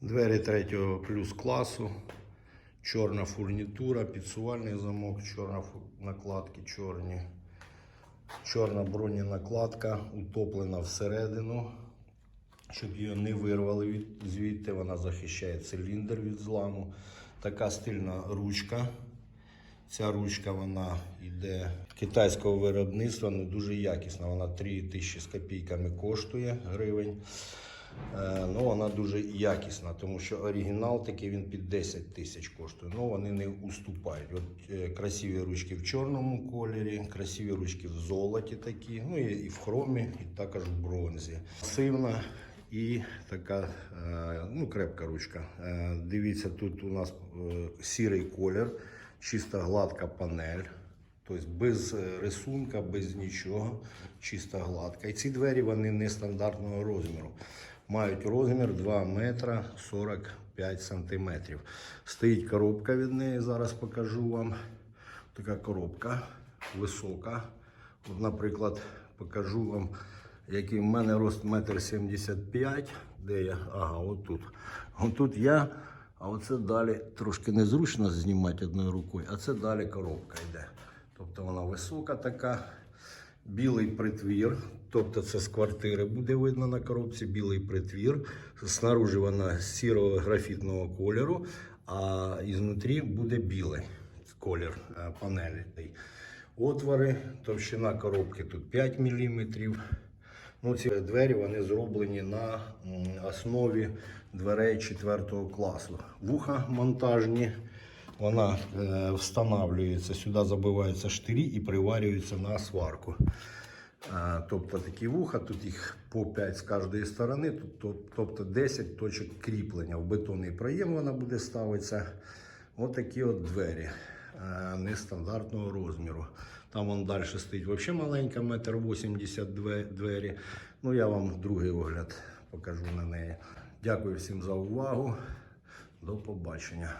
Двері третього плюс класу, чорна фурнітура, підсувальний замок, чорна накладки чорні, чорна броненакладка, утоплена всередину, щоб її не вирвали від, звідти. Вона захищає циліндр від зламу. Така стильна ручка. Ця ручка вона йде китайського виробництва, не дуже якісна. Вона 3 тисячі з копійками коштує гривень. Е, Ну, вона дуже якісна, тому що оригінал такий він під 10 тисяч коштує. Ну, вони не уступають. От е, красиві ручки в чорному кольорі, красиві ручки в золоті такі, ну і, і в хромі, і також в бронзі. Масивна і така е, ну, крепка ручка. Дивіться, тут у нас сірий колір, чиста гладка панель. Тобто без рисунка, без нічого, чиста гладка. І ці двері вони нестандартного розміру. Мають розмір 2 метра 45 сантиметрів. Стоїть коробка від неї, зараз покажу вам. Така коробка висока. От, наприклад, покажу вам, який в мене рост 1,75 м. Де я? Ага, отут. Отут я, а оце далі трошки незручно знімати одною рукою, а це далі коробка йде. Тобто вона висока така, білий притвір, тобто це з квартири буде видно на коробці, білий притвір. Снаружи вона сірого графітного кольору, а ізнутрі буде білий колір е, панелі. Отвори, товщина коробки тут 5 мм. Ну, ці двері вони зроблені на основі дверей 4 класу. Вуха монтажні. Вона е, встановлюється, сюди забиваються штирі і приварюються на сварку. Е, тобто такі вуха, тут їх по 5 з кожної сторони, тобто 10 точок кріплення. В бетонний проєм вона буде ставитися. Ось такі от двері е, нестандартного розміру. Там вон далі стоїть взагалі маленька, метр 80 двері. Ну, я вам другий огляд покажу на неї. Дякую всім за увагу. До побачення.